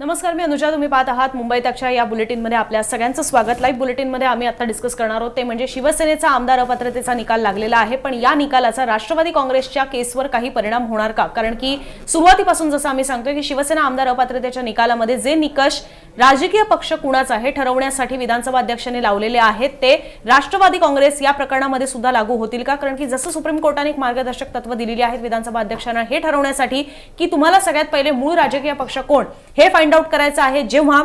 नमस्कार मी अनुजा. तुम्ही पाहत आहात मुंबई तक्षा या बुलेटिनमध्ये आपल्या सगळ्यांचं स्वागत. लाईव्ह बुलेटिनमध्ये आम्ही आता डिस्कस करणार आहोत. ते म्हणजे शिवसेनेचा आमदार अपात्रतेचा निकाल लागलेला आहे पण या निकालाचा राष्ट्रवादी काँग्रेसच्या केसवर काही परिणाम होणार का? कारण की सुरुवातीपासून जसं आम्ही सांगतोय की शिवसेना आमदार अपात्रतेच्या निकालामध्ये जे निकष राजकीय पक्ष कुणाचा हे ठरवण्यासाठी विधानसभा अध्यक्षांनी लावलेले आहेत ते राष्ट्रवादी काँग्रेस या प्रकरणामध्ये सुद्धा लागू होतील का? कारण की जसं सुप्रीम कोर्टाने एक मार्गदर्शक तत्व दिलेली आहेत विधानसभा अध्यक्षांना हे ठरवण्यासाठी की तुम्हाला सगळ्यात पहिले मूळ राजकीय पक्ष कोण? हे फाइंड आउट करायचं आहे जेव्हा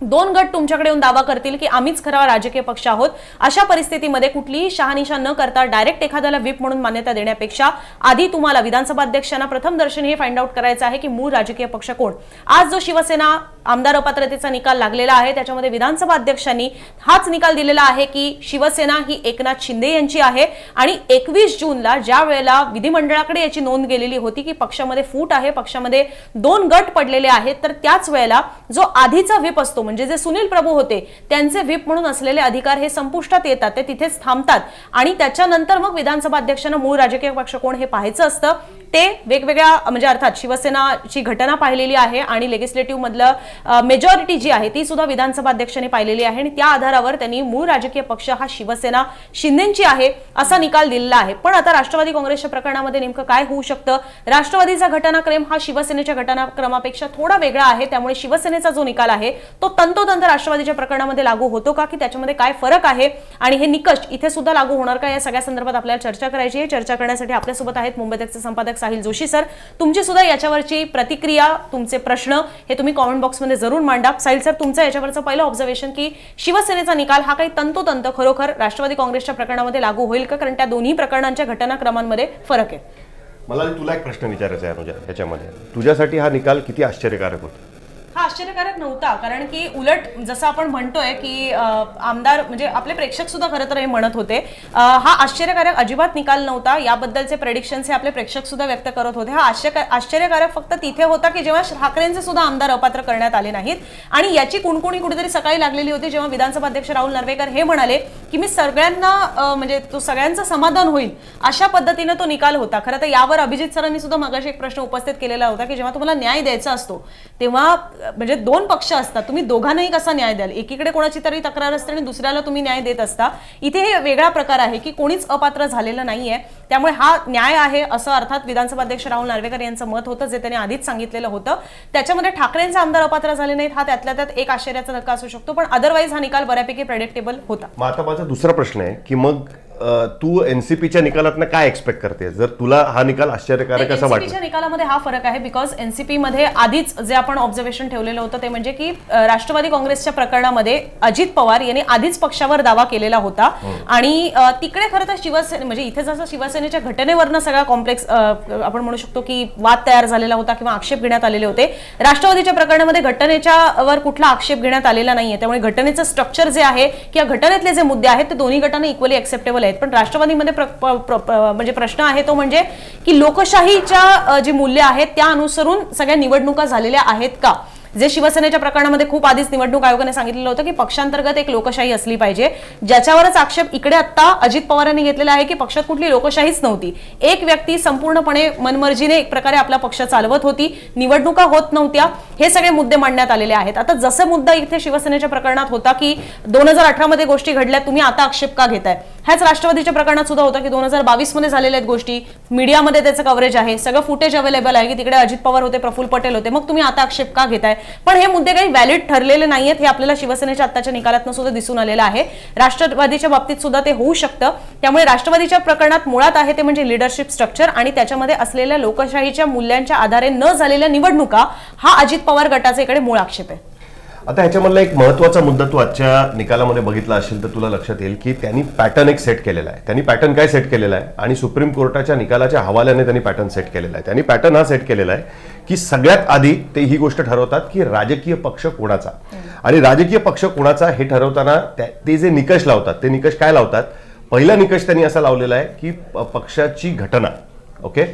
दोन गट तुमच्याकडे येऊन दावा करतील की आम्हीच खरा राजकीय पक्ष आहोत. अशा परिस्थितीमध्ये कुठलीही शहानिशा न करता डायरेक्ट एखाद्याला व्हीप म्हणून मान्यता देण्यापेक्षा आधी तुम्हाला विधानसभा अध्यक्षांना प्रथम दर्शन हे फाइंड आउट करायचं आहे की मूळ राजकीय पक्ष कोण. आज जो शिवसेना आमदार अपात्रतेचा निकाल लागलेला आहे त्याच्यामध्ये विधानसभा अध्यक्षांनी हाच निकाल दिलेला आहे की शिवसेना ही एकनाथ शिंदे यांची आहे आणि एकवीस जूनला ज्या वेळेला विधिमंडळाकडे याची नोंद गेलेली होती की पक्षामध्ये फूट आहे पक्षामध्ये दोन गट पडलेले आहेत तर त्याच वेळेला जो आधीचा व्हीप असतो म्हणजे जे सुनील प्रभू होते त्यांचे व्हीप म्हणून असलेले अधिकार हे संपुष्टात येतात ते तिथेच थांबतात. आणि त्याच्यानंतर मग विधानसभा अध्यक्षांना मूळ राजकीय पक्ष कोण हे पाहायचं असतं ते वेगवेगळ्या म्हणजे अर्थात शिवसेनाची घटना पाहिलेली आहे आणि लेगिस्लेटिव्ह मधलं मेजॉरिटी जी आहे ती सुद्धा विधानसभा अध्यक्षांनी पाहिलेली आहे. आणि त्या आधारावर त्यांनी मूळ राजकीय पक्ष हा शिवसेना शिंदेची आहे असा निकाल दिलेला आहे. पण आता राष्ट्रवादी काँग्रेसच्या प्रकरणामध्ये नेमकं काय होऊ शकतं? राष्ट्रवादीचा घटनाक्रम हा शिवसेनेच्या घटनाक्रमापेक्षा थोडा वेगळा आहे त्यामुळे शिवसेनेचा जो निकाल आहे तो तंतोतंत राष्ट्रवादीच्या प्रकरणामध्ये लागू होतो का? की त्याच्यामध्ये काय फरक आहे? आणि हे निकष इथे सुद्धा लागू होणार का? या सगळ्या संदर्भात आपल्याला चर्चा करायची आहे. चर्चा करण्यासाठी आपल्यासोबत आहेत मुंबईतचे संपादक साहिल जोशी सर. तुमची सुद्धा याच्यावरची प्रतिक्रिया तुमचे प्रश्न हे तुम्ही कॉमेंट बॉक्समध्ये जरूर मांडा. साहिल सर तुमचं याच्यावरचं पहिलं ऑब्झर्वेशन की शिवसेनेचा निकाल हा काही तंतोतंत खरोखर राष्ट्रवादी काँग्रेसच्या प्रकरणामध्ये लागू होईल का? कारण त्या दोन्ही प्रकरणांच्या घटनाक्रमांमध्ये फरक आहे. मला तुला एक प्रश्न विचारायचा आहे अनुजा याच्यामध्ये. तुझ्यासाठी हा निकाल किती आश्चर्यकारक होता? हा आश्चर्यकारक नव्हता कारण की उलट जसं आपण म्हणतोय की आमदार म्हणजे आपले प्रेक्षक सुद्धा खरं तर हे म्हणत होते. हा आश्चर्यकारक अजिबात निकाल नव्हता. याबद्दलचे प्रेडिक्शन्स हे आपले प्रेक्षक सुद्धा व्यक्त करत होते. हा आश्चर्यकारक फक्त तिथे होता की जेव्हा ठाकरेंचे सुद्धा आमदार अपात्र करण्यात आले नाहीत. आणि याची कुणकुणी कुठेतरी सकाळी लागलेली होती जेव्हा विधानसभा अध्यक्ष राहुल नर्वेकर हे म्हणाले की मी सगळ्यांना म्हणजे तो सगळ्यांचं समाधान होईल. अशा पद्धतीनं तो निकाल होता. खरं तर यावर अभिजित सरांनी सुद्धा मगाशी एक प्रश्न उपस्थित केलेला होता की जेव्हा तुम्हाला न्याय द्यायचा असतो तेव्हा म्हणजे दोन पक्ष असतात. तुम्ही दोघांनाही कसा न्याय द्याल? एकीकडे कोणाची तरी तक्रार असते आणि दुसऱ्याला तुम्ही न्याय देत असता. इथे हे वेगळा प्रकार आहे की कोणीच अपात्र झालेलं नाहीये. त्यामुळे हा न्याय आहे असं अर्थात विधानसभा अध्यक्ष राहुल नार्वेकर यांचं मत होतं जे त्यांनी आधीच सांगितलेलं होतं. त्याच्यामध्ये ठाकरेंचे आमदार अपात्र झाले नाहीत हा त्यातल्या त्यात एक आश्चर्याचा धक्का असू शकतो. पण अदरवाईज हा निकाल बऱ्यापैकी प्रेडिक्टेबल होता. आता माझा दुसरा प्रश्न आहे की मग तू एनसीपीच्या निकालातनं काय एक्सपेक्ट करते? जर तुला हा निकाल आश्चर्यकारक असा एनसीपीच्या निकालामध्ये हा फरक आहे बिकॉज एनसीपी मध्ये आधीच जे आपण ऑब्झर्वेशन ठेवलेलं होतं ते म्हणजे की राष्ट्रवादी काँग्रेसच्या प्रकरणामध्ये अजित पवार यांनी आधीच पक्षावर दावा केलेला होता. आणि तिकडे खरं तर शिवसेने म्हणजे इथे जसं शिवसेनेच्या घटनेवरनं सगळा कॉम्प्लेक्स आपण म्हणू शकतो की वाद तयार झालेला होता किंवा आक्षेप घेण्यात आलेले होते. राष्ट्रवादीच्या प्रकरणामध्ये घटनेच्या वर कुठला आक्षेप घेण्यात आलेला नाहीये. त्यामुळे घटनेचं स्ट्रक्चर जे आहे किंवा घटनेतले जे मुद्दे आहेत ते दोन्ही गटांना इक्वली एक्सेप्टेबल आहेत. पण राष्ट्रवादीमध्ये प्र- म्हणजे प्रश्न आहे तो म्हणजे की लोकशाहीच्या जी मूल्य आहेत त्या अनुसरून सगळ्या निवडणुका झालेल्या आहेत का? जे शिवसेनेच्या प्रकरणामध्ये खूप आधीच निवडणूक आयोगाने सांगितलेलं होतं की पक्षांतर्गत एक लोकशाही असली पाहिजे. ज्याच्यावरच आक्षेप इकडे आता अजित पवार यांनी घेतलेला आहे की पक्षात कुठली लोकशाहीच नव्हती. एक व्यक्ती संपूर्णपणे मनमर्जीने एक प्रकारे आपला पक्ष चालवत होती. निवडणुका होत नव्हत्या. हे सगळे मुद्दे मांडण्यात आलेले आहेत. आता जसं मुद्दा इथे शिवसेनेच्या प्रकरणात होता की दोन हजार अठरा मध्ये गोष्टी घडल्या तुम्ही आता आक्षेप का घेताय? ह्याच राष्ट्रवादीच्या प्रकरणात सुद्धा होता की दोन हजार बावीसमध्ये झालेल्या आहेत गोष्टी. मीडियामध्ये त्याचं कव्हरेज आहे. सगळं फुटेज अवेलेबल आहे की तिकडे अजित पवार होते प्रफुल्ल पटेल होते. मग तुम्ही आता आक्षेप का घेताय? पण हे मुद्दे काही व्हॅलिड ठरलेले नाहीयेत हे आपल्याला शिवसेनेच्या आत्ताच्या निकालातनं सुद्धा दिसून आलेलं आहे. राष्ट्रवादीच्या बाबतीत सुद्धा ते होऊ शकतं. त्यामुळे राष्ट्रवादीच्या प्रकरणात मुळात आहे ते म्हणजे लिडरशिप स्ट्रक्चर आणि त्याच्यामध्ये असलेल्या लोकशाहीच्या मूल्यांच्या आधारे न झालेल्या निवडणुका हा अजित पवार गटाचा इकडे मूळ आक्षेप आहे. आता ह्याच्यामधला एक महत्त्वाचा मुद्दा तू आजच्या निकालामध्ये बघितला असेल तर तुला लक्षात येईल की त्यांनी पॅटर्न एक सेट केलेला आहे. त्यांनी पॅटर्न काय सेट केलेला आहे? आणि सुप्रीम कोर्टाच्या निकालाच्या हवाल्याने त्यांनी पॅटर्न सेट केलेला आहे. त्यांनी पॅटर्न हा सेट केलेला आहे की सगळ्यात आधी ते ही गोष्ट ठरवतात की राजकीय पक्ष कोणाचा. आणि राजकीय पक्ष कोणाचा हे ठरवताना ते जे निकष लावतात ते निकष काय लावतात? पहिला निकष त्यांनी असा लावलेला आहे की पक्षाची घटना ओके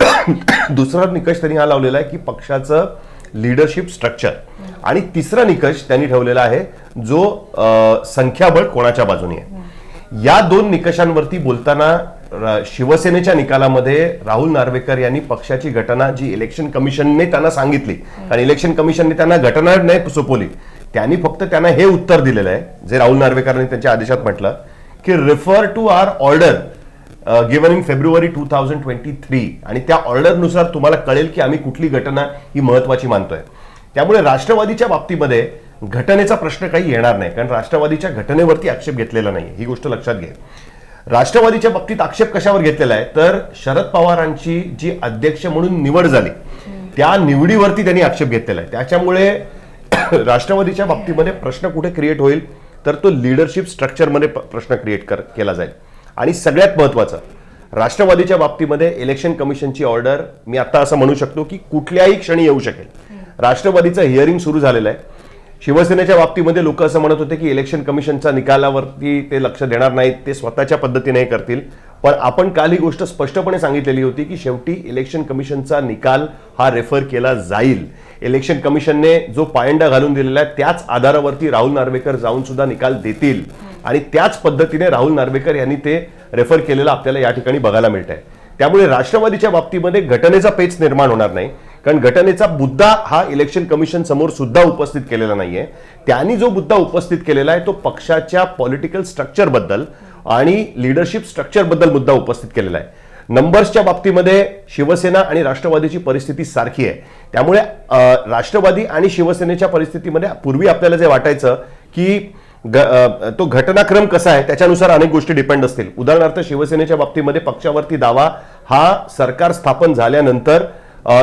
दुसरा निकष त्यांनी हा लावलेला आहे की पक्षाचं लिडरशिप स्ट्रक्चर. आणि तिसरा निकष त्यांनी ठेवलेला आहे जो संख्याबळ कोणाच्या बाजूने आहे. या दोन निकषांवरती बोलताना शिवसेनेच्या निकालामध्ये राहुल नार्वेकर यांनी पक्षाची घटना जी इलेक्शन कमिशनने त्यांना सांगितली कारण इलेक्शन कमिशनने त्यांना घटना नाही सोपवली त्यांनी फक्त त्यांना हे उत्तर दिलेलं आहे जे राहुल नार्वेकरांनी त्यांच्या आदेशात म्हटलं की refer to R order given in February two thousand twenty three आणि त्या ऑर्डरनुसार तुम्हाला कळेल की आम्ही कुठली घटना ही महत्वाची मानतोय. त्यामुळे राष्ट्रवादीच्या बाबतीमध्ये घटनेचा प्रश्न काही येणार नाही कारण राष्ट्रवादीच्या घटनेवरती आक्षेप घेतलेला नाही ही गोष्ट लक्षात घे राष्ट्रवादीच्या बाबतीत आक्षेप कशावर घेतलेला आहे? तर शरद पवारांची जी अध्यक्ष म्हणून निवड झाली त्या निवडीवरती त्यांनी आक्षेप घेतलेला आहे. त्याच्यामुळे राष्ट्रवादीच्या बाबतीमध्ये प्रश्न कुठे क्रिएट होईल? तर तो लिडरशिप स्ट्रक्चरमध्ये प्रश्न क्रिएट कर केला जाईल. आणि सगळ्यात महत्त्वाचं राष्ट्रवादीच्या बाबतीमध्ये इलेक्शन कमिशनची ऑर्डर मी आता असं म्हणू शकतो की कुठल्याही क्षणी येऊ शकेल. राष्ट्रवादीचं हिअरिंग सुरू झालेलं आहे. शिवसेनेच्या बाबतीमध्ये लोक असं म्हणत होते की इलेक्शन कमिशनच्या निकालावरती ते लक्ष देणार नाहीत ते स्वतःच्या पद्धतीने करतील. पण आपण काल ही गोष्ट स्पष्टपणे सांगितलेली होती की शेवटी इलेक्शन कमिशनचा निकाल हा रेफर केला जाईल. इलेक्शन कमिशनने जो पायंडा घालून दिलेला आहे त्याच आधारावरती राहुल नार्वेकर जाऊन सुद्धा निकाल देतील. आणि त्याच पद्धतीने राहुल नार्वेकर यांनी ते रेफर केलेलं आपल्याला या ठिकाणी बघायला मिळत आहे त्यामुळे राष्ट्रवादीच्या बाबतीमध्ये घटनेचा पेच निर्माण होणार नाही. कारण घटनेचा मुद्दा हा इलेक्शन कमिशन समोर सुद्धा उपस्थित केलेला नाहीये. त्यांनी जो मुद्दा उपस्थित केलेला आहे तो पक्षाच्या पॉलिटिकल स्ट्रक्चरबद्दल आणि लिडरशिप स्ट्रक्चरबद्दल मुद्दा उपस्थित केलेला आहे. नंबर्सच्या बाबतीमध्ये शिवसेना आणि राष्ट्रवादीची परिस्थिती सारखी आहे. त्यामुळे राष्ट्रवादी आणि शिवसेनेच्या परिस्थितीमध्ये पूर्वी आपल्याला जे वाटायचं की तो घटनाक्रम कसा आहे त्याच्यानुसार अनेक गोष्टी डिपेंड असतील. उदाहरणार्थ शिवसेनेच्या बाबतीमध्ये पक्षावरती दावा हा सरकार स्थापन झाल्यानंतर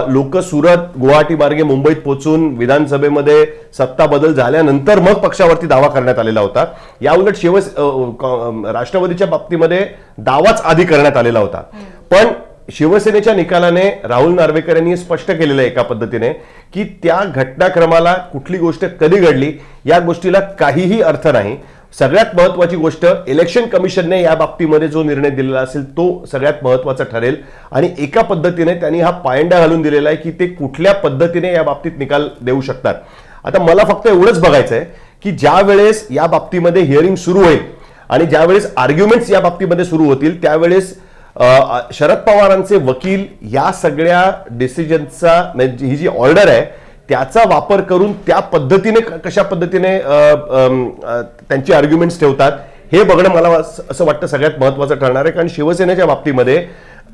लोक सुरत गुवाहाटी मार्गे मुंबईत पोहोचून विधानसभेमध्ये सत्ता बदल झाल्यानंतर मग पक्षावरती दावा करण्यात आलेला होता. या उलट शिव राष्ट्रवादीच्या बाबतीमध्ये दावाच आधी करण्यात आलेला होता. पण शिवसेनेच्या निकालाने राहुल नार्वेकर यांनी स्पष्ट केलेलं आहे एका पद्धतीने की त्या घटनाक्रमाला कुठली गोष्ट कधी घडली या गोष्टीला काहीही अर्थ नाही. सगळ्यात महत्वाची गोष्ट इलेक्शन कमिशनने या बाबतीमध्ये जो निर्णय दिलेला असेल तो सगळ्यात महत्त्वाचा ठरेल. आणि एका पद्धतीने त्यांनी हा पायंडा घालून दिलेला आहे की ते कुठल्या पद्धतीने या बाबतीत निकाल देऊ शकतात. आता मला फक्त एवढंच बघायचं आहे की ज्या वेळेस या बाबतीमध्ये हिअरिंग सुरू होईल आणि ज्यावेळेस आर्ग्युमेंट्स या बाबतीमध्ये सुरू होतील त्यावेळेस शरद पवारांचे वकील या सगळ्या डिसिजनचा म्हणजे ही जी ऑर्डर आहे त्याचा वापर करून त्या पद्धतीने कशा पद्धतीने त्यांची आर्ग्युमेंट्स ठेवतात हे बघणं मला असं वाटतं सगळ्यात महत्वाचं ठरणार आहे. कारण शिवसेनेच्या बाबतीमध्ये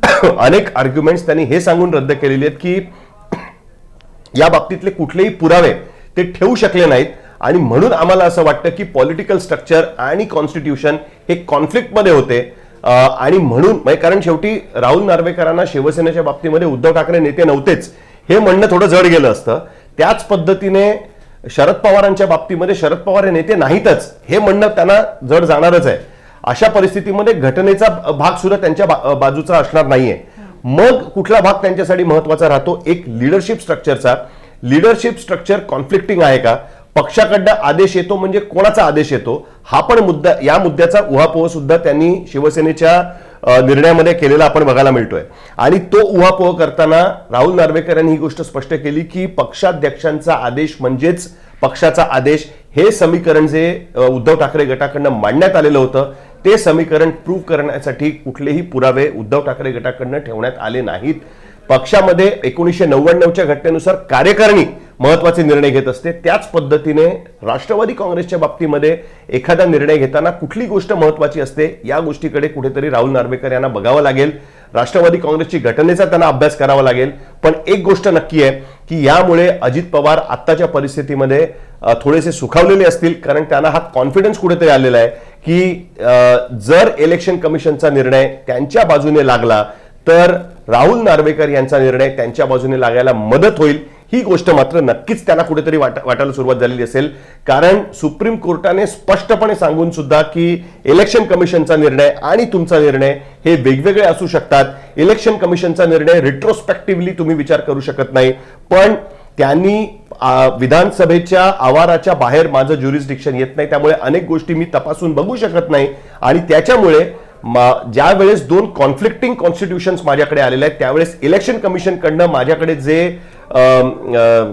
अनेक आर्ग्युमेंट्स त्यांनी हे सांगून रद्द केलेली आहेत की या बाबतीतले कुठलेही पुरावे ते ठेवू शकले नाहीत. आणि म्हणून आम्हाला असं वाटतं की पॉलिटिकल स्ट्रक्चर आणि कॉन्स्टिट्यूशन हे कॉन्फ्लिक्टमध्ये होते. आणि म्हणून म्हणजे कारण शेवटी राहुल नार्वेकरांना शिवसेनेच्या बाबतीमध्ये उद्धव ठाकरे नेते नव्हतेच. हे म्हणणं थोडं जड गेलं असतं. त्याच पद्धतीने शरद पवारांच्या बाबतीमध्ये शरद पवार हे नेते नाहीतच. हे म्हणणं त्यांना जड जाणारच आहे. अशा परिस्थितीमध्ये घटनेचा भाग सुद्धा त्यांच्या बा- बाजूचा असणार नाहीये. मग कुठला भाग त्यांच्यासाठी महत्त्वाचा राहतो? एक लिडरशिप स्ट्रक्चरचा लिडरशिप स्ट्रक्चर कॉन्फ्लिक्टिंग आहे का? पक्षाकडनं आदेश येतो म्हणजे कोणाचा आदेश येतो? हा पण मुद्दा या मुद्द्याचा उहापोह सुद्धा त्यांनी शिवसेनेच्या निर्णयामध्ये केलेला आपण बघायला मिळतोय. आणि तो उहापोह करताना राहुल नार्वेकर यांनी ही गोष्ट स्पष्ट केली की पक्षाध्यक्षांचा आदेश म्हणजेच पक्षाचा आदेश हे समीकरण जे उद्धव ठाकरे गटाकडनं मांडण्यात आलेलं होतं ते समीकरण प्रूव्ह करण्यासाठी कुठलेही पुरावे उद्धव ठाकरे गटाकडनं ठेवण्यात आले नाहीत. पक्षामध्ये एकोणीसशे नव्याण्णवच्या घटनेनुसार कार्यकारिणी महत्त्वाचे निर्णय घेत असते. त्याच पद्धतीने राष्ट्रवादी काँग्रेसच्या बाबतीमध्ये एखादा निर्णय घेताना कुठली गोष्ट महत्वाची असते या गोष्टीकडे कुठेतरी राहुल नार्वेकर यांना बघावं लागेल. राष्ट्रवादी काँग्रेसची घटनेचा त्यांना अभ्यास करावा लागेल. पण एक गोष्ट नक्की आहे की यामुळे अजित पवार आत्ताच्या परिस्थितीमध्ये थोडेसे सुखावलेले असतील कारण त्यांना हा कॉन्फिडन्स कुठेतरी आलेला आहे की जर इलेक्शन कमिशनचा निर्णय त्यांच्या बाजूने लागला तर राहुल नार्वेकर यांचा निर्णय त्यांच्या बाजूने लागायला मदत होईल. ही गोष्ट मात्र नक्कीच त्यांना कुठेतरी वाट वाटायला सुरुवात झालेली असेल. कारण सुप्रीम कोर्टाने स्पष्टपणे सांगून सुद्धा की इलेक्शन कमिशनचा निर्णय आणि तुमचा निर्णय हे वेगवेगळे असू शकतात. इलेक्शन कमिशनचा निर्णय रिट्रोस्पेक्टिव्हली तुम्ही विचार करू शकत नाही. पण त्यांनी विधानसभेच्या आवाराच्या बाहेर माझं ज्युरिस्डिक्शन येत नाही. त्यामुळे अनेक गोष्टी मी तपासून बघू शकत नाही. आणि त्याच्यामुळे ज्या वेळेस दोन कॉन्फ्लिक्टिंग कॉन्स्टिट्यूशन्स माझ्याकडे आलेले आहेत त्यावेळेस इलेक्शन कमिशनकडनं माझ्याकडे जे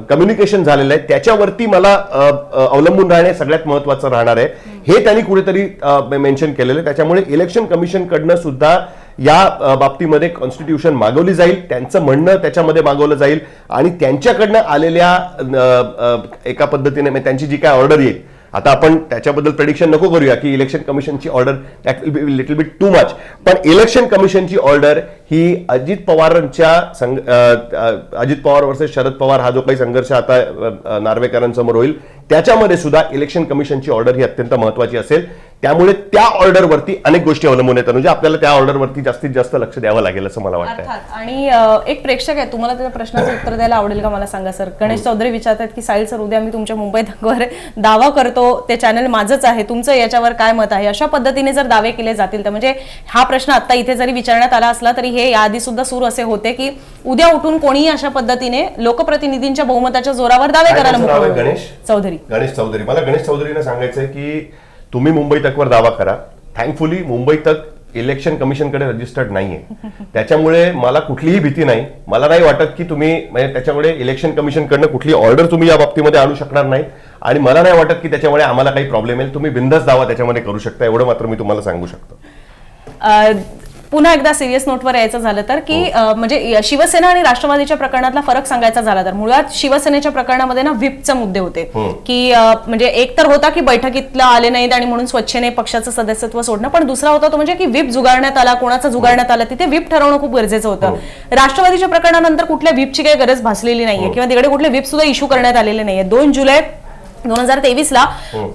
कम्युनिकेशन झालेलं आहे त्याच्यावरती मला अवलंबून राहणे सगळ्यात महत्वाचं राहणार आहे. हे त्यांनी कुठेतरी मेन्शन केलेलं आहे. त्याच्यामुळे इलेक्शन कमिशनकडनं सुद्धा या बाबतीमध्ये कॉन्स्टिट्यूशन मागवली जाईल त्यांचं म्हणणं त्याच्यामध्ये मागवलं जाईल आणि त्यांच्याकडनं आलेल्या एका पद्धतीने म्हणजे त्यांची जी काय ऑर्डर येईल आता आपण त्याच्याबद्दल प्रेडिक्शन नको करूया की election कमिशनची order that will be little bit too much पण इलेक्शन कमिशनची ऑर्डर ही अजित पवारांच्या संघ अजित पवार वर्सेस शरद पवार हा जो काही संघर्ष आता नार्वेकरांसमोर होईल त्याच्यामध्ये सुद्धा इलेक्शन कमिशनची ऑर्डर ही अत्यंत महत्वाची असेल. त्यामुळे त्या ऑर्डरवरती अनेक गोष्टी अवलंबून येतात. म्हणजे आपल्याला त्या ऑर्डरवरती जास्तीत जास्त लक्ष द्यावं लागेल असं मला वाटतं अर्थात. आणि अ, एक प्रेक्षक आहे तुम्हाला त्याच्या प्रश्नाचं उत्तर द्यायला आवडेल का मला सांगा सर? गणेश चौधरी विचारतात की साहिल सर उद्या मी तुमच्या मुंबई दंगवर दावा करतो ते चॅनल माझंच आहे तुमचं याच्यावर काय मत आहे? अशा पद्धतीने जर दावे केले जातील तर म्हणजे हा प्रश्न आता इथे जरी विचारण्यात आला असला तरी हे याआधी सुद्धा सूर असे होते की उद्या उठून कोणीही अशा पद्धतीने लोकप्रतिनिधींच्या बहुमताच्या जोरावर दावे काय करायला त्याचं नाव आहे, मोकळे होईल. गणेश? चौधरी. गणेश चौधरी. मला गणेश चौधरीने सांगायचंय की तुम्ही मुंबई तकवर दावा करा. थँकफुली मुंबई तक इलेक्शन कमिशनकडे रजिस्टर्ड नाहीये. त्याच्यामुळे मला कुठलीही भीती नाही. मला नाही वाटत की तुम्ही म्हणजे त्याच्यामुळे इलेक्शन कमिशनकडनं कुठली ऑर्डर तुम्ही या बाबतीमध्ये आणू शकणार नाही. आणि मला नाही वाटत की त्याच्यामुळे आम्हाला काही प्रॉब्लेम येईल. तुम्ही बिंदास दावा त्याच्यामध्ये करू शकता. एवढं मात्र मी तुम्हाला सांगू शकतो. पुन्हा एकदा सिरियस नोटवर यायचं झालं तर की अ, म्हणजे शिवसेना आणि राष्ट्रवादीच्या प्रकरणातला फरक सांगायचा झाला तर. मुळात शिवसेनेच्या प्रकरणामध्ये ना व्हिपचे मुद्दे होते. की अ, म्हणजे एक तर होता की बैठकीतला आले नाहीत आणि म्हणून स्वच्छेने पक्षाचं सदस्यत्व सोडणं पण दुसरा होता तो म्हणजे की व्हिप जुगारण्यात आला कोणाचा जुगारण्यात आला तिथे व्हिप ठरवणं खूप गरजेचं होतं. राष्ट्रवादीच्या प्रकरणानंतर कुठल्या व्हिपची काही गरज भासलेली नाहीये किंवा तिकडे कुठले व्हिप सुद्धा इश्यू करण्यात आलेले नाहीये. दोन जुलै दोन हजार तेवीस ला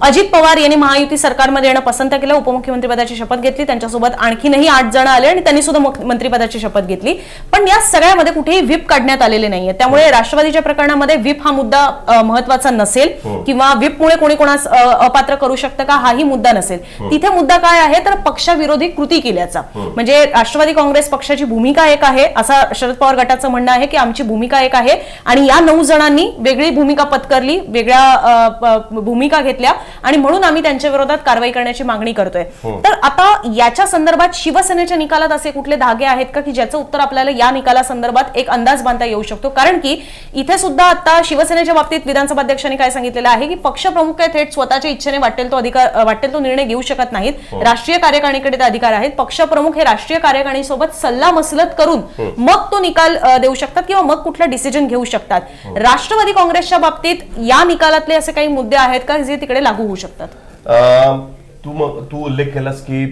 अजित पवार यांनी महायुती सरकारमध्ये येणं पसंत केलं. उपमुख्यमंत्रीपदाची शपथ घेतली. त्यांच्यासोबत आणखीनही आठ जण आले आणि त्यांनी सुद्धा मंत्रिपदाची शपथ घेतली. पण या सगळ्यामध्ये कुठेही व्हिप काढण्यात आलेले नाहीये. त्यामुळे राष्ट्रवादीच्या प्रकरणामध्ये व्हिप हा मुद्दा महत्त्वाचा नसेल किंवा व्हिपमुळे कोणी कोणास अपात्र करू शकतं का हाही मुद्दा नसेल. तिथे मुद्दा काय आहे? तर पक्षाविरोधी कृती केल्याचा. म्हणजे राष्ट्रवादी काँग्रेस पक्षाची भूमिका एक आहे असा शरद पवार गटाचं म्हणणं आहे की आमची भूमिका एक आहे. आणि या नऊ जणांनी वेगळी भूमिका पत्करली वेगळ्या भूमिका घेतल्या आणि म्हणून आम्ही त्यांच्या विरोधात कारवाई करण्याची मागणी करतोय. तर आता याच्या संदर्भात शिवसेनेच्या निकालात असे कुठले धागे आहेत का? की ज्याचं उत्तर आपल्याला या निकालासंदर्भात एक अंदाज बांधता येऊ शकतो. कारण की इथे सुद्धा आता शिवसेनेच्या बाबतीत विधानसभा अध्यक्षांनी काय सांगितलेलं आहे की पक्षप्रमुख काय थेट स्वतःच्या इच्छेने वाटेल तो अधिकार वाटेल तो निर्णय घेऊ शकत नाहीत. राष्ट्रीय कार्यकारिणीकडे ते अधिकार आहेत. पक्षप्रमुख हे राष्ट्रीय कार्यकारिणीसोबत सल्ला मसलत करून मग तो निकाल देऊ शकतात किंवा मग कुठला डिसिजन घेऊ शकतात. राष्ट्रवादी काँग्रेसच्या बाबतीत या निकालातले असे काही मुद्दे आहेत का जे तिकडे लागू होऊ शकतात? अं, तू मग तू उल्लेख केलास की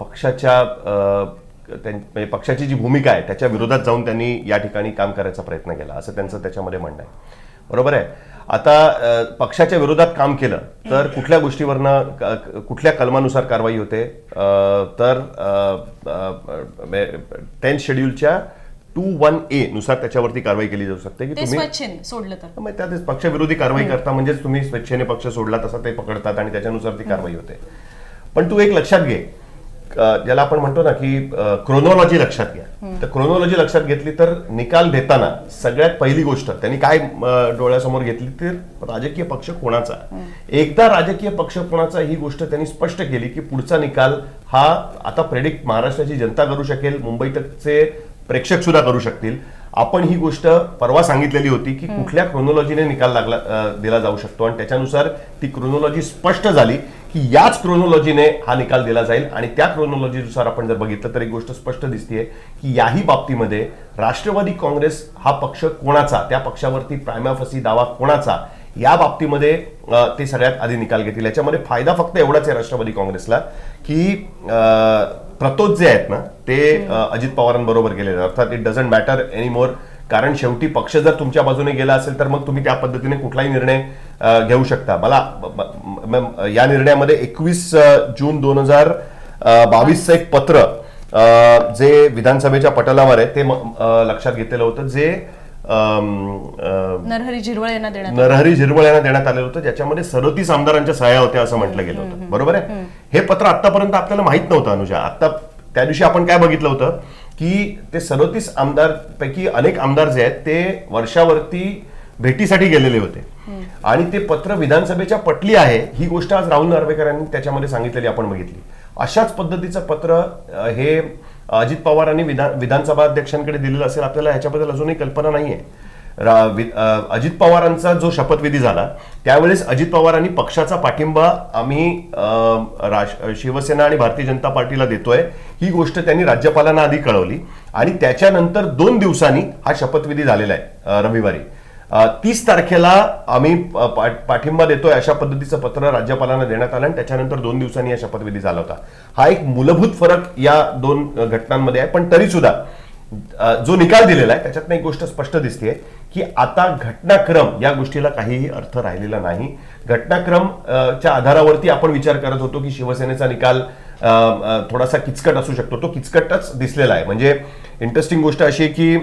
पक्षाच्या म्हणजे पक्षाची जी भूमिका आहे त्याच्या विरोधात जाऊन त्यांनी या ठिकाणी काम करायचा प्रयत्न केला असं त्यांचं त्याच्यामध्ये म्हणणं आहे. बरोबर आहे? आता पक्षाच्या विरोधात काम केलं तर कुठल्या गोष्टीवरनं कुठल्या कलमानुसार कारवाई होते? अं, तर म्हणजे, टेन्थ शेड्यूलच्या टू वन ए नुसार त्याच्यावरती कारवाई केली जाऊ शकते की ते तुम्ही सोडलं तर. त्यातच पक्षविरोधी कारवाई करता म्हणजेच तुम्ही स्वेच्छेने पक्ष सोडला तसा ते पकडतात आणि त्याच्यानुसार ती कारवाई होते. पण तू एक लक्षात घे. ज्याला आपण म्हणतो ना की क्रोनॉलॉजी लक्षात घ्या. तर क्रोनॉलॉजी लक्षात घेतली तर निकाल देताना सगळ्यात पहिली गोष्ट त्यांनी काय डोळ्यासमोर घेतली तर राजकीय पक्ष कोणाचा? एकदा राजकीय पक्ष कोणाचा ही गोष्ट त्यांनी स्पष्ट केली की पुढचा निकाल हा आता प्रेडिक्ट महाराष्ट्राची जनता करू शकेल. मुंबई तकचे प्रेक्षक सुद्धा करू शकतील. आपण ही गोष्ट परवा सांगितलेली होती की कुठल्या क्रोनॉलॉजीने निकाल लागला दिला जाऊ शकतो आणि त्याच्यानुसार ती क्रोनॉलॉजी स्पष्ट झाली की याच क्रोनॉलॉजीने हा निकाल दिला जाईल आणि त्या क्रोनॉलॉजीनुसार आपण जर बघितलं तर एक गोष्ट स्पष्ट दिसतीये की याही बाबतीमध्ये राष्ट्रवादी काँग्रेस हा पक्ष कोणाचा त्या पक्षावरती प्रायमाफसी दावा कोणाचा या बाबतीमध्ये ते सगळ्यात आधी निकाल घेतील. याच्यामध्ये फायदा फक्त एवढाच आहे राष्ट्रवादी काँग्रेसला की प्रतोद जे आहेत ना ते अजित पवारांबरोबर गेलेले. अर्थात it doesn't matter any more कारण शेवटी पक्ष जर तुमच्या बाजूने गेला असेल तर मग तुम्ही त्या पद्धतीने कुठलाही निर्णय घेऊ शकता. मला या निर्णयामध्ये एकवीस जून दोन हजार बावीसचं एक पत्र जे विधानसभेच्या पटलावर आहे ते लक्षात घेतलेलं होतं जे अम, अ, नरहरी झिरवळ यांना देण्यात नरहरी झिरवळ यांना देण्यात आलेलं होतं ज्याच्यामध्ये सदतीस आमदारांच्या सह्या होत्या असं म्हटलं गेलं होतं. बरोबर आहे? हे पत्र आतापर्यंत आपल्याला माहीत नव्हतं अनुजा. आता त्या दिवशी आपण काय बघितलं होतं की ते सदोतीस आमदार पैकी अनेक आमदार जे आहेत ते वर्षावरती भेटीसाठी गेलेले होते. आणि ते पत्र विधानसभेच्या पटली आहे ही गोष्ट आज राहुल नार्वेकर यांनी त्याच्यामध्ये सांगितलेली आपण बघितली. अशाच पद्धतीचं पत्र हे अजित पवारांनी विधान विधानसभा अध्यक्षांकडे दिलेलं असेल आपल्याला ह्याच्याबद्दल अजूनही कल्पना नाहीये. आहे अजित पवारांचा जो शपथविधी झाला त्यावेळेस अजित पवारांनी पक्षाचा पाठिंबा आम्ही शिवसेना आणि भारतीय जनता पार्टीला देतोय. ही गोष्ट त्यांनी राज्यपालांना आधी कळवली. आणि त्याच्यानंतर दोन दिवसांनी हा शपथविधी झालेला आहे रविवारी. तीस तारखेला आम्ही पाठिंबा देतोय अशा पद्धतीचं पत्र राज्यपालांना देण्यात आलं आणि त्याच्यानंतर दोन दिवसांनी हा शपथविधी झाला होता. हा एक मूलभूत फरक या दोन घटनांमध्ये आहे. पण तरी सुद्धा जो निकाल दिलेला आहे त्याच्यातनं एक गोष्ट स्पष्ट दिसते की आता घटनाक्रम या गोष्टीला काहीही अर्थ राहिलेला नाही. घटनाक्रम च्या आधारावरती आपण विचार करत होतो की शिवसेनेचा निकाल थोडासा किचकट असू शकतो. तो किचकटच दिसलेला आहे. म्हणजे इंटरेस्टिंग गोष्ट अशी आहे की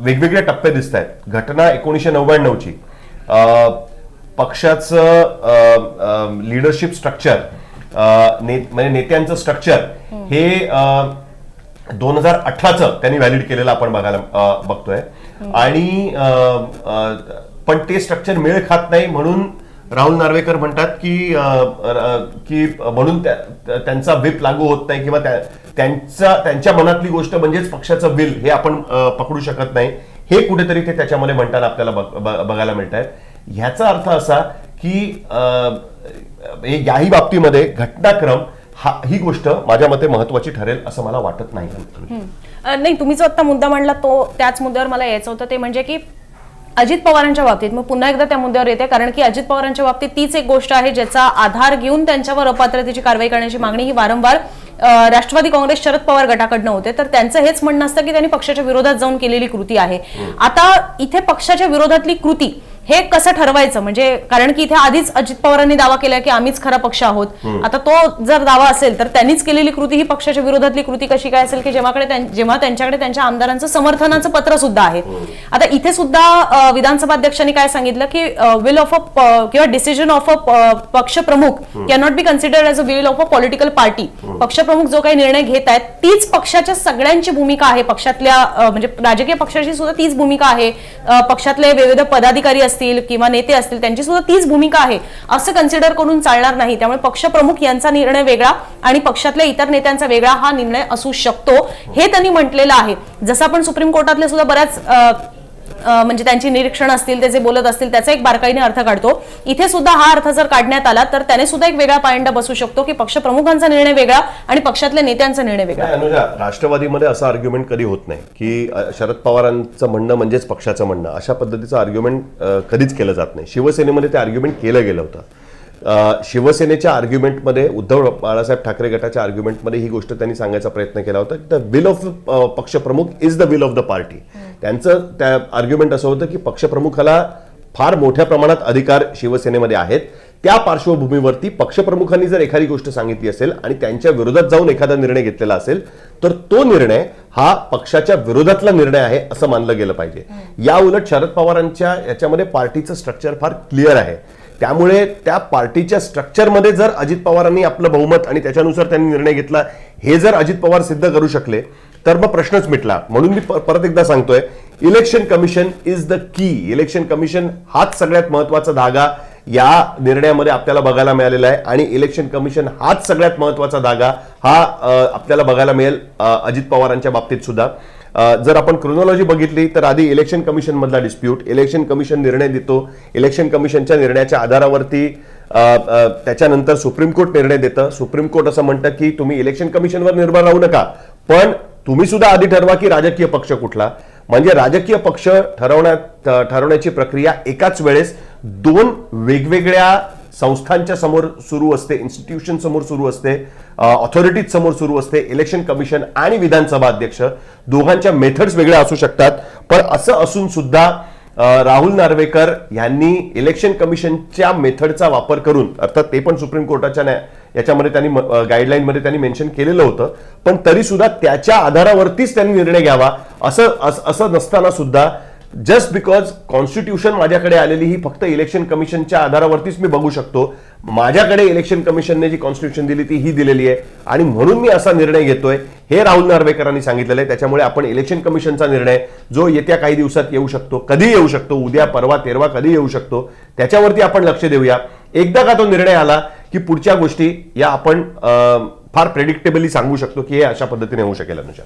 वेगवेगळे टप्पे दिसत आहेत घटना एकोणीसशे नव्याण्णवची. पक्षाचं लिडरशिप स्ट्रक्चर म्हणजे नेत्यांचं स्ट्रक्चर हे दोन हजार अठराचं त्यांनी व्हॅलिड केलेलं आपण बघायला बघतोय. आणि अ, अ, पण ते स्ट्रक्चर मेळ खात नाही म्हणून राहुल नार्वेकर म्हणतात की की म्हणून त्या- त्यांचा व्हिप लागू होत नाही किंवा त्या- त्यांचा त्यांच्या मनातली गोष्ट म्हणजेच पक्षाचं विल हे आपण पकडू शकत नाही. हे कुठेतरी ते त्याच्यामध्ये म्हणताना आपल्याला बघायला मिळत आहे ह्याचा अर्थ असा की हे याही बाबतीमध्ये घटनाक्रम हा ही गोष्ट माझ्या मते महत्वाची ठरेल असं मला वाटत नाही. नाही तुम्ही जो आता मुद्दा मांडला तो त्याच मुद्द्यावर मला यायचं होतं. ते म्हणजे की अजित पवारांच्या बाबतीत मग पुन्हा एकदा त्या मुद्द्यावर येते कारण की अजित पवारांच्या बाबतीत तीच एक गोष्ट आहे ज्याचा आधार घेऊन त्यांच्यावर अपात्रतेची कारवाई करण्याची मागणी ही वारंवार राष्ट्रवादी काँग्रेस शरद पवार गटाकडनं होते. तर त्यांचं हेच म्हणणं असतं की त्यांनी पक्षाच्या विरोधात जाऊन केलेली कृती आहे. आता इथे पक्षाच्या विरोधातली कृती हे कसं ठरवायचं? म्हणजे कारण की इथे आधीच अजित पवारांनी दावा केला की आम्हीच खरा पक्ष आहोत. आता तो जर दावा असेल तर त्यांनीच केलेली कृती ही पक्षाच्या विरोधातली कृती कशी काय असेल की जेव्हाकडे जेव्हा त्यांच्याकडे त्यांच्या आमदारांचं समर्थनाचं पत्र सुद्धा आहे. आता इथे सुद्धा विधानसभा अध्यक्षांनी काय सांगितलं की विल ऑफ अ किंवा डिसिजन ऑफ अ पक्ष प्रमुख cannot be considered as a will of a political party पक्षप्रमुख जो काही निर्णय घेत आहेत तीच पक्षाच्या सगळ्यांची भूमिका आहे. पक्षातल्या म्हणजे राजकीय पक्षाची सुद्धा तीच भूमिका आहे. पक्षातले विविध पदाधिकारी असतील किंवा नेते असतील त्यांची सुद्धा तीच भूमिका आहे. असं कन्सिडर करून चालणार नाही. त्यामुळे पक्षप्रमुख यांचा निर्णय वेगळा आणि पक्षातल्या इतर नेत्यांचा वेगळा हा निर्णय असू शकतो. हे त्यांनी म्हटलेलं आहे. जसं आपण सुप्रीम कोर्टातले सुद्धा बऱ्याच म्हणजे त्यांची निरीक्षण असतील ते जे बोलत असतील त्याचा एक बारकाईने अर्थ काढतो. इथे सुद्धा हा अर्थ जर काढण्यात आला तर त्याने सुद्धा एक वेगळा पायंडा बसू शकतो की पक्षप्रमुखांचा निर्णय वेगळा आणि पक्षातल्या नेत्यांचा निर्णय वेगळा. अनुजा राष्ट्रवादीमध्ये असं आर्ग्युमेंट कधी होत नाही की शरद पवारांचं म्हणणं म्हणजेच पक्षाचं म्हणणं अशा पद्धतीचं आर्ग्युमेंट कधीच केलं जात नाही. शिवसेनेमध्ये ते आर्ग्युमेंट केलं गेलं होतं. शिवसेनेच्या आर्ग्युमेंटमध्ये उद्धव बाळासाहेब ठाकरे गटाच्या आर्ग्युमेंटमध्ये ही गोष्ट त्यांनी सांगायचा प्रयत्न केला होता. द विल ऑफ पक्षप्रमुख is the will of the party त्यांचं त्या आर्ग्युमेंट असं होतं की पक्षप्रमुखाला फार मोठ्या प्रमाणात अधिकार शिवसेनेमध्ये आहेत. त्या पार्श्वभूमीवरती पक्षप्रमुखांनी जर एखादी गोष्ट सांगितली असेल आणि त्यांच्या विरोधात जाऊन एखादा निर्णय घेतलेला असेल तर तो निर्णय हा पक्षाच्या विरोधातला निर्णय आहे असं मानलं गेलं पाहिजे. या उलट शरद पवारांच्या याच्यामध्ये पार्टीचं स्ट्रक्चर फार क्लिअर आहे. त्यामुळे त्या पार्टीच्या स्ट्रक्चरमध्ये जर अजित पवारांनी आपलं बहुमत आणि त्याच्यानुसार त्यांनी निर्णय घेतला हे जर अजित पवार सिद्ध करू शकले तर मग प्रश्नच मिटला. म्हणून मी परत एकदा सांगतोय election commission is the key election commission हाच सगळ्यात महत्त्वाचा धागा या निर्णयामध्ये आपल्याला बघायला मिळालेला आहे. आणि इलेक्शन कमिशन हाच सगळ्यात महत्त्वाचा धागा हा आपल्याला बघायला मिळेल अजित पवारांच्या बाबतीत सुद्धा. जर आपण क्रोनॉलॉजी बघितली तर आधी इलेक्शन कमिशन मधला डिस्प्यूट इलेक्शन कमिशन निर्णय देतो. इलेक्शन कमिशनच्या निर्णयाच्या आधारावरती त्याच्यानंतर सुप्रीम कोर्ट निर्णय देतं. सुप्रीम कोर्ट असं म्हणतं की तुम्ही इलेक्शन कमिशनवर निर्भर राहू नका. पण तुम्ही सुद्धा आधी ठरवा की राजकीय पक्ष कुठला. म्हणजे राजकीय पक्ष ठरवण्यात ठरवण्याची प्रक्रिया एकाच वेळेस दोन वेगवेगळ्या संस्थांच्या समोर सुरू असते इन्स्टिट्यूशन समोर सुरू असते ऑथॉरिटीज समोर सुरू असते इलेक्शन कमिशन आणि विधानसभा अध्यक्ष दोघांच्या मेथड्स वेगळ्या असू शकतात. पण असं असून सुद्धा राहुल नार्वेकर यांनी इलेक्शन कमिशनच्या मेथडचा वापर करून अर्थात ते पण सुप्रीम कोर्टाच्या न्याय याच्यामध्ये त्यांनी गाईडलाईनमध्ये त्यांनी मेन्शन केलेलं होतं. पण तरी सुद्धा त्याच्या आधारावरतीच त्यांनी निर्णय घ्यावा असं असं नसताना सुद्धा जस्ट बिकॉज कॉन्स्टिट्यूशन माझ्याकडे आलेली ही फक्त इलेक्शन कमिशनच्या आधारावरतीच मी बघू शकतो. माझ्याकडे इलेक्शन कमिशनने जी कॉन्स्टिट्यूशन दिली ती ही दिलेली आहे. आणि म्हणून मी असा निर्णय घेतोय. हे राहुल नार्वेकरांनी सांगितलेलं आहे. त्याच्यामुळे आपण इलेक्शन कमिशनचा निर्णय जो येत्या काही दिवसात येऊ शकतो कधी येऊ शकतो उद्या परवा तेरवा कधी येऊ शकतो त्याच्यावरती आपण लक्ष देऊया. एकदा का तो निर्णय आला की पुढच्या गोष्टी या आपण फार प्रेडिक्टेबली सांगू शकतो की हे अशा पद्धतीने होऊ शकेल अनुषा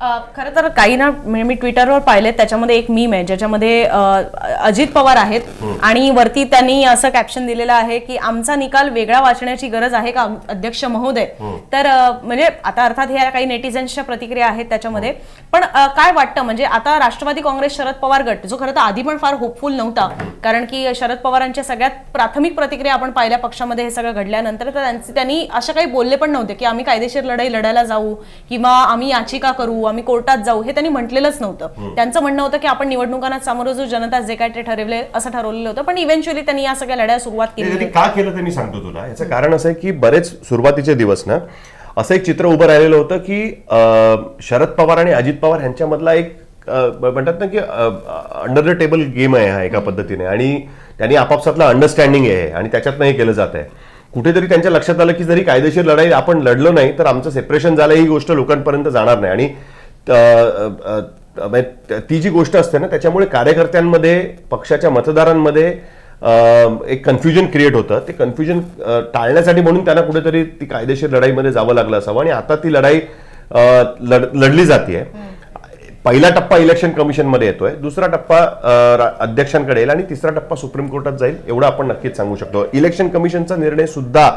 खरं तर काही ना म्हणजे मी ट्विटरवर पाहिले त्याच्यामध्ये एक मीम आहे ज्याच्यामध्ये अजित पवार आहेत. आणि वरती त्यांनी असं कॅप्शन दिलेलं आहे की आमचा निकाल वेगळा वाचण्याची गरज आहे का अध्यक्ष महोदय? तर म्हणजे आता अर्थात ह्या काही नेटिझन्सच्या प्रतिक्रिया आहेत त्याच्यामध्ये. पण काय वाटतं म्हणजे आता राष्ट्रवादी काँग्रेस शरद पवार गट जो खरं तर आधी पण फार होपफुल नव्हता कारण की शरद पवारांच्या सगळ्यात प्राथमिक प्रतिक्रिया आपण पाहिल्या पक्षामध्ये हे सगळं घडल्यानंतर तर त्यांनी अशा काही बोलले पण नव्हते की आम्ही कायदेशीर लढाई लढायला जाऊ किंवा आम्ही याचिका करू आम्ही कोर्टात जाऊ हे त्यांनी म्हटलेलंच नव्हतं. त्यांचं म्हणणं होतं की आपण निवडणुकांना सामोरं जो जनता जे काय ते ठरवले असं ठरवलेलं होतं पण इव्हेंच्युअली त्यांनी या सगळ्या लढ्या सुरुवात केली का केलं ते मी सांगतो तुला. याचं कारण असं आहे की बरेच सुरुवातीचे दिवस ना असं एक चित्र उभं राहिलेलं होतं की शरद पवार आणि अजित पवार ह्यांच्यामधला एक म्हणतात ना की अंडर द टेबल गेम आहे हा एका पद्धतीने. आणि त्यांनी आपापसातला अंडरस्टँडिंग आहे आणि त्याच्यातनं हे केलं जात आहे कुठेतरी त्यांच्या लक्षात आलं की जरी कायदेशीर लढाई आपण लढलो नाही तर आमचं सेपरेशन झालं ही गोष्ट लोकांपर्यंत जाणार नाही. आणि ती जी गोष्ट असते ना त्याच्यामुळे कार्यकर्त्यांमध्ये पक्षाच्या मतदारांमध्ये एक कन्फ्युजन क्रिएट होतं. ते कन्फ्युजन टाळण्यासाठी म्हणून त्यांना कुठेतरी ती कायदेशीर लढाईमध्ये जावं लागलं असावं. आणि आता ती लढाई लढ- लढली जाते पहिला टप्पा इलेक्शन कमिशनमध्ये येतोय. दुसरा टप्पा अध्यक्षांकडे येईल. आणि तिसरा टप्पा सुप्रीम कोर्टात जाईल. एवढं आपण नक्कीच सांगू शकतो. इलेक्शन कमिशनचा निर्णय सुद्धा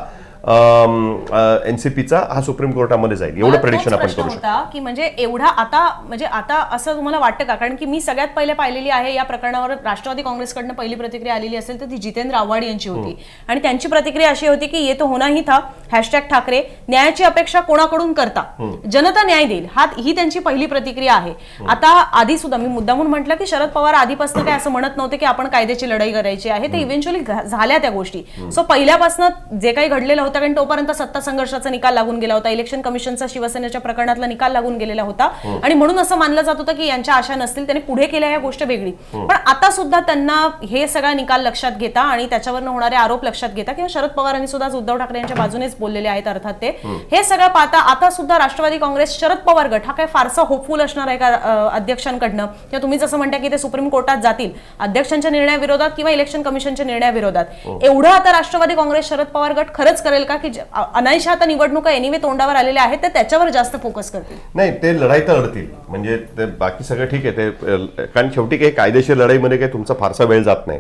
एनसीपीचा हा सुप्रीम कोर्टामध्ये जाईल. एवढं प्रेडिक्शन आपण करू शकतो. की म्हणजे एवढा आता म्हणजे आता असं तुम्हाला वाटतं का? कारण की मी सगळ्यात पहिले पाहिलेली आहे या प्रकरणावर राष्ट्रवादी काँग्रेसकडनं पहिली प्रतिक्रिया आलेली असेल तर ती जितेंद्र आव्हाड यांची होती. आणि त्यांची प्रतिक्रिया अशी होती की ये तो होना ही था हॅशटॅग ठाकरे न्यायाची अपेक्षा कोणाकडून करता? जनता न्याय देईल. हा ही त्यांची पहिली प्रतिक्रिया आहे. आता आधी सुद्धा मी मुद्दामून म्हटलं की शरद पवार आधीपासून काय असं म्हणत नव्हते की आपण कायद्याची लढाई करायची आहे. ते इव्हेंच्युअली झाल्या त्या गोष्टी. सो पहिल्यापासून जे काही घडलेलं होतं कारण तोपर्यंत सत्ता संघर्षाचा निकाल लागून गेला होता. इलेक्शन कमिशनचा शिवसेनेच्या प्रकरणातला निकाल लागून गेलेला होता. आणि म्हणून असं मानलं जात होतं की यांच्या आशा नसतील त्यांनी पुढे केल्या ह्या गोष्ट वेगळी. पण आता सुद्धा त्यांना हे सगळा निकाल लक्षात घेता आणि त्याच्यावर होणारे आरोप लक्षात घेता किंवा शरद पवारांनी सुद्धा उद्धव ठाकरे यांच्या बाजूनेच बोललेले आहेत अर्थात ते. हे. सगळं पाहता आता सुद्धा राष्ट्रवादी काँग्रेस शरद पवार गट हा काय फारसा होपफुल असणार आहे का अध्यक्षांकडनं? किंवा तुम्ही जसं म्हणता की ते सुप्रीम कोर्टात जातील अध्यक्षांच्या निर्णयाविरोधात किंवा इलेक्शन कमिशनच्या निर्णयाविरोधात? एवढं आता राष्ट्रवादी काँग्रेस शरद पवार गट खरंच करेल का की अ- अनायशा आता निवडणुका एनिवे तोंडावर आलेल्या आहेत तर त्याच्यावर जास्त फोकस करतील. नाही ते लढाई तर लढतील म्हणजे ते बाकी सगळं ठीक आहे. ते कारण शेवटी काही कायदेशीर लढाईमध्ये काही तुमचा फारसा वेळ जात नाही.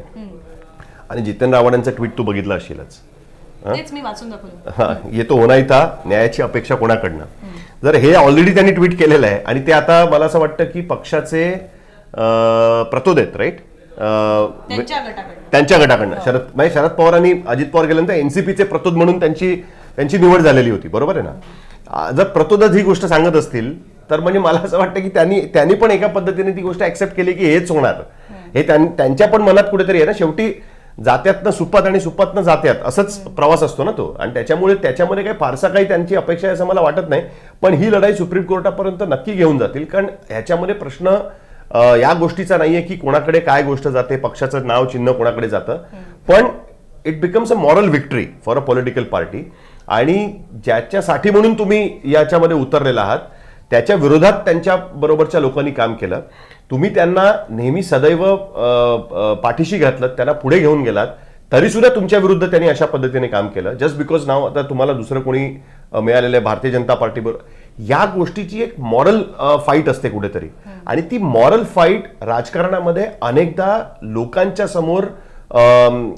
आणि जितेंद्र आव्हाडांचं ट्विट तू बघितलं हा? येतो होणार था न्यायाची अपेक्षा कोणाकडनं? जर हे ऑलरेडी त्यांनी ट्विट केलेलं आहे आणि ते आता मला असं वाटतं की पक्षाचे अं, प्रतोद आहेत राईट त्यांच्या गटाकडनं. गटाकडनं. शरद म्हणजे शरद पवार आणि अजित पवार गेल्यानंतर एनसीपीचे प्रतोद म्हणून त्यांची त्यांची निवड झालेली होती. बरोबर आहे ना? जर प्रतोदच ही गोष्ट सांगत असतील तर म्हणजे मला असं वाटतं की त्यांनी त्यांनी पण एका पद्धतीने ती गोष्ट ऍक्सेप्ट केली की हेच होणार. हे त्यां- त्यांच्या पण मनात कुठेतरी आहे ना शेवटी जात्यातनं सुपात आणि सुपातनं जात्यात असंच प्रवास असतो ना तो. आणि त्याच्यामुळे त्याच्यामध्ये काही फारसा काही त्यांची अपेक्षा आहे असं मला वाटत नाही. पण ही लढाई सुप्रीम कोर्टापर्यंत नक्की घेऊन जातील. कारण ह्याच्यामध्ये प्रश्न या गोष्टीचा नाहीये की कोणाकडे काय गोष्ट जाते पक्षाचं नाव चिन्ह कोणाकडे जातं. पण it becomes a moral victory for a political party आणि ज्याच्यासाठी म्हणून तुम्ही याच्यामध्ये उतरलेला आहात त्याच्या विरोधात त्यांच्या बरोबरच्या लोकांनी काम केलं. तुम्ही त्यांना नेहमी सदैव पाठीशी घातलं त्यांना पुढे घेऊन गेलात तरी सुद्धा तुमच्या विरुद्ध त्यांनी अशा पद्धतीने काम केलं. जस्ट बिकॉज नाव आता तुम्हाला दुसरं कोणी मिळालेलं आहे भारतीय जनता पार्टी बरोबर या गोष्टीची एक मॉरल फाईट असते कुठेतरी. आणि ती मॉरल फाईट राजकारणामध्ये अनेकदा लोकांच्या समोर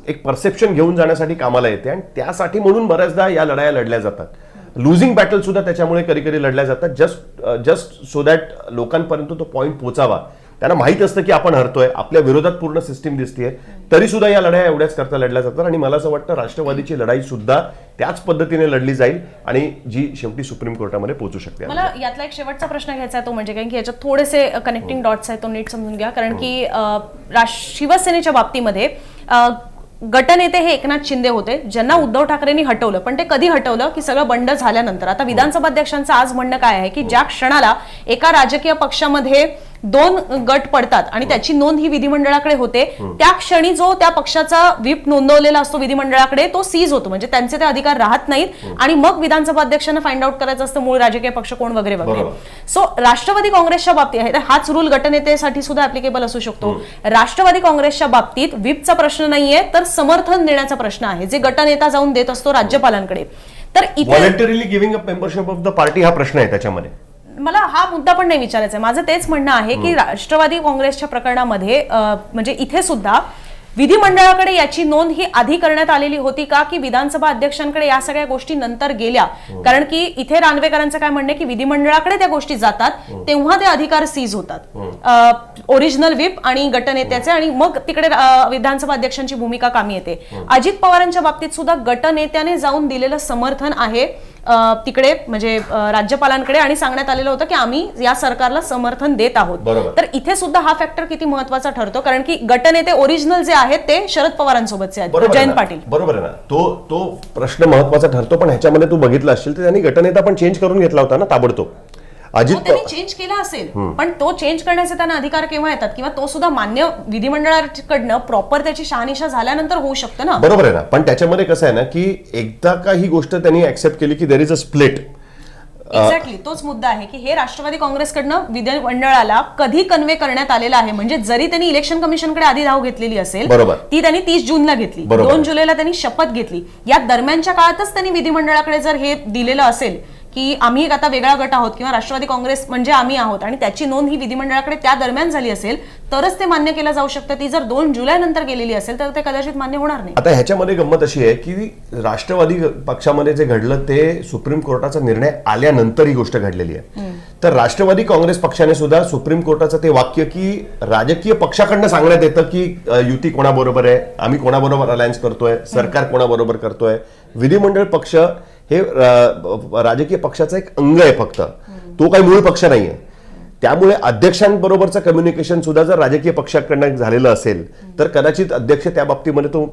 एक परसेप्शन घेऊन जाण्यासाठी कामाला येते. आणि त्यासाठी म्हणून बऱ्याचदा या लढाया लढल्या जातात. लुझिंग बॅटल सुद्धा त्याच्यामुळे कधी कधी लढल्या जातात. जस्ट जस्ट सो दॅट लोकांपर्यंत तो पॉईंट पोहोचावा त्यांना माहीत असतं की आपण हरतोय आपल्या विरोधात पूर्ण सिस्टीम दिसतीये. तरी सुद्धा या लढाया एवढ्याच करता लढल्या जातात आणि मला असं वाटतं राष्ट्रवादीची लढाई सुद्धा त्याच पद्धतीने लढली जाईल आणि जी शेवटी सुप्रीम कोर्टामध्ये पोहोचू शकते. मला यातला एक शेवटचा प्रश्न घ्यायचा आहे तो म्हणजे कारण की याच्यात थोडेसे कनेक्टिंग डॉट्स आहेत तो नीट समजून घ्या. कारण की अ, राश- शिवसेनेच्या बाबतीमध्ये गटनेते हे एकनाथ शिंदे होते ज्यांना उद्धव ठाकरेंनी हटवलं. पण ते कधी हटवलं? की सगळं बंड झाल्यानंतर. आता विधानसभा अध्यक्षांचं आज म्हणणं काय आहे की ज्या क्षणाला एका राजकीय पक्षामध्ये दोन गट पडतात आणि त्याची नोंद ही विधिमंडळाकडे होते. त्या क्षणी जो त्या पक्षाचा व्हीप नोंदवलेला असतो विधिमंडळाकडे तो सीज होतो. म्हणजे त्यांचे ते अधिकार राहत नाहीत. आणि मग विधानसभा अध्यक्षांना फाइंड आउट करायचं असतं मूळ राजकीय पक्ष कोण वगैरे वगैरे. सो राष्ट्रवादी काँग्रेसच्या बाबतीत आहे तर हाच रूल गटनेतेसाठी सुद्धा ऍप्लिकेबल असू शकतो. राष्ट्रवादी काँग्रेसच्या बाबतीत व्हीपचा प्रश्न नाहीये तर समर्थन देण्याचा प्रश्न आहे. जे गटनेता जाऊन देत असतो राज्यपालांकडे. तर इथे giving up membership of the party हा प्रश्न आहे त्याच्यामध्ये. मला हा मुद्दा पण नाही विचारायचा आहे. माझं तेच म्हणणं आहे की राष्ट्रवादी काँग्रेसच्या प्रकरणामध्ये म्हणजे इथे सुद्धा विधिमंडळाकडे याची नोंद ही आधी करण्यात आलेली होती का की विधानसभा अध्यक्षांकडे या सगळ्या गोष्टी नंतर गेल्या? कारण की इथे रानवेकरांचं काय म्हणणं की विधिमंडळाकडे त्या गोष्टी जातात तेव्हा ते अधिकार सीज होतात. ओरिजिनल व्हिप आणि गटनेत्याचे आणि मग तिकडे विधानसभा अध्यक्षांची भूमिका कामी येते. अजित पवारांच्या बाबतीत सुद्धा गटनेत्याने जाऊन दिलेलं समर्थन आहे. तिकडे म्हणजे राज्यपालांकडे आणि सांगण्यात आलेलं होतं की आम्ही या सरकारला समर्थन देत आहोत. बरोबर. तर इथे सुद्धा हा फॅक्टर किती महत्त्वाचा ठरतो? कारण की गटनेते ओरिजिनल जे आहेत ते शरद पवारांसोबतचे आहेत. जयंत? पाटील. बरोबर आहे ना? तो तो प्रश्न महत्त्वाचा ठरतो पण ह्याच्यामध्ये तू बघितलं असशील तर त्यांनी गटनेता पण चेंज करून घेतला होता ना ताबडतोब. अजित त्यांनी चेंज केला असेल. पण तो चेंज करण्याचे त्यांना अधिकार केव्हा येतात? किंवा तो सुद्धा मान्य विधिमंडळाकडनं प्रॉपर त्याची शहानिशा झाल्यानंतर होऊ शकतं ना? बरोबर आहे ना. पण त्याच्यामध्ये कसं आहे ना की एकदा का ही गोष्ट त्यांनी ऍक्सेप्ट केली की there is a split exactly तोच मुद्दा आहे की हे राष्ट्रवादी काँग्रेसकडनं विधिमंडळाला कधी कन्वे करण्यात आलेलं आहे? म्हणजे जरी त्यांनी इलेक्शन कमिशनकडे आधी धाव घेतलेली असेल. ती त्यांनी तीस जूनला घेतली. दोन जुलैला त्यांनी शपथ घेतली. या दरम्यानच्या काळातच त्यांनी विधिमंडळाकडे जर हे दिलेलं असेल की आम्ही एक आता वेगळा गट आहोत किंवा राष्ट्रवादी काँग्रेस म्हणजे आम्ही आहोत आणि त्याची नोंद ही विधिमंडळाकडे त्या दरम्यान झाली असेल तरच ते मान्य केलं जाऊ शकतं. ती जर दोन जुलै नंतर गेलेली असेल तर ते कदाचित मान्य होणार नाही. आता ह्याच्यामध्ये गंमत अशी आहे की राष्ट्रवादी पक्षामध्ये जे घडलं ते सुप्रीम कोर्टाचा निर्णय आल्यानंतर ही गोष्ट घडलेली आहे. तर राष्ट्रवादी काँग्रेस पक्षाने सुद्धा सुप्रीम कोर्टाचं ते वाक्य की राजकीय पक्षाकडनं सांगण्यात येतं की युती कोणाबरोबर आहे आम्ही कोणाबरोबर अलायन्स करतोय सरकार कोणाबरोबर करतोय विधिमंडळ पक्ष हे राजकीय पक्षाचा एक अंग आहे फक्त. तो काही मूळ पक्ष नाहीये. त्यामुळे अध्यक्षांबरोबरचं कम्युनिकेशन सुद्धा जर राजकीय पक्षाकडनं झालेलं असेल तर कदाचित अध्यक्ष त्या बाबतीमध्ये तो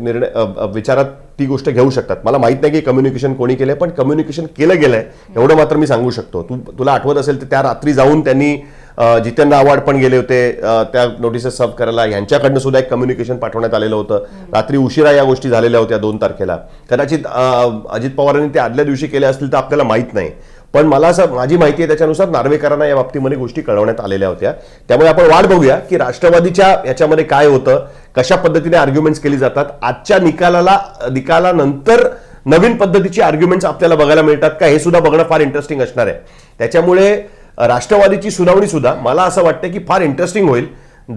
निर्णय विचारात ती गोष्ट घेऊ शकतात. मला माहीत नाही की कम्युनिकेशन कोणी केलंय पण कम्युनिकेशन केलं गेलंय एवढं मात्र मी सांगू शकतो. तू तुला आठवत असेल तर त्या रात्री जाऊन त्यांनी जितेंद्र आव्हाड पण गेले होते. त्या नोटिसेस सर्व करायला यांच्याकडनं सुद्धा एक कम्युनिकेशन पाठवण्यात आलेलं होतं. रात्री उशिरा या गोष्टी झालेल्या होत्या दोन तारखेला. कदाचित अजित पवारांनी ते आदल्या दिवशी केले असतील तर आपल्याला माहीत नाही. पण मला असं माझी माहिती आहे त्याच्यानुसार नार्वेकरांना या बाबतीमध्ये गोष्टी कळवण्यात आलेल्या होत्या. त्यामुळे आपण वाट बघूया की राष्ट्रवादीच्या याच्यामध्ये काय होतं कशा पद्धतीने आर्ग्युमेंट्स केली जातात आजच्या निकालाला निकालानंतर नवीन पद्धतीची आर्ग्युमेंट्स आपल्याला बघायला मिळतात का हे सुद्धा बघणं फार इंटरेस्टिंग असणार आहे. त्याच्यामुळे राष्ट्रवादीची सुनावणी सुद्धा मला असं वाटतं की फार इंटरेस्टिंग होईल.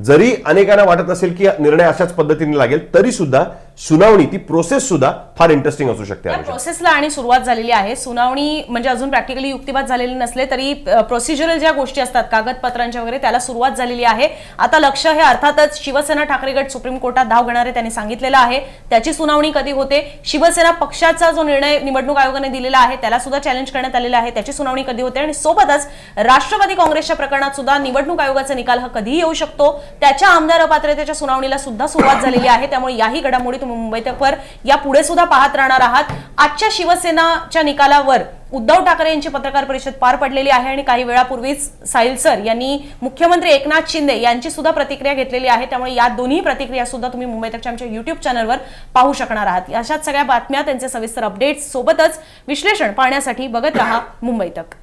जरी अनेकांना वाटत असेल की निर्णय अशाच पद्धतीने लागेल तरी सुद्धा सुनावणी ती प्रोसेस सुद्धा फार इंटरेस्टिंग असू शकते. प्रोसेसला आणि सुरुवात झालेली आहे. सुनावणी म्हणजे अजून प्रॅक्टिकली युक्तिवाद झालेले नसले तरी प्रोसिजरल ज्या गोष्टी असतात कागदपत्रांच्या वगैरे त्याला सुरुवात झालेली आहे. आता लक्ष हे अर्थातच शिवसेना ठाकरे गट सुप्रीम कोर्टात धाव घेणारे त्यांनी सांगितलेलं आहे. त्याची सुनावणी कधी होते? शिवसेना पक्षाचा जो निर्णय निवडणूक आयोगाने दिलेला आहे त्याला सुद्धा चॅलेंज करण्यात आलेला आहे. त्याची सुनावणी कधी होते? आणि सोबतच राष्ट्रवादी काँग्रेसच्या प्रकरणात सुद्धा निवडणूक आयोगाचा निकाल हा कधीही येऊ शकतो? त्याच्या आमदार अपात्रतेच्या सुनावणीला सुद्धा सुरुवात झालेली आहे. त्यामुळे याही घडामोडी तुम्ही मुंबई तकवर या पुढे सुद्धा पाहत राहणार आहात. आजच्या शिवसेनाच्या निकालावर उद्धव ठाकरे यांची पत्रकार परिषद पार पडलेली आहे आणि काही वेळापूर्वीच साहिल सर यांनी मुख्यमंत्री एकनाथ शिंदे यांची सुद्धा प्रतिक्रिया घेतलेली आहे. त्यामुळे या दोन्ही प्रतिक्रिया सुद्धा तुम्ही मुंबई तकच्या आमच्या युट्यूब चॅनलवर पाहू शकणार आहात. अशाच सगळ्या बातम्या त्यांचे सविस्तर अपडेट्स सोबतच विश्लेषण पाहण्यासाठी बघत राहा मुंबई तक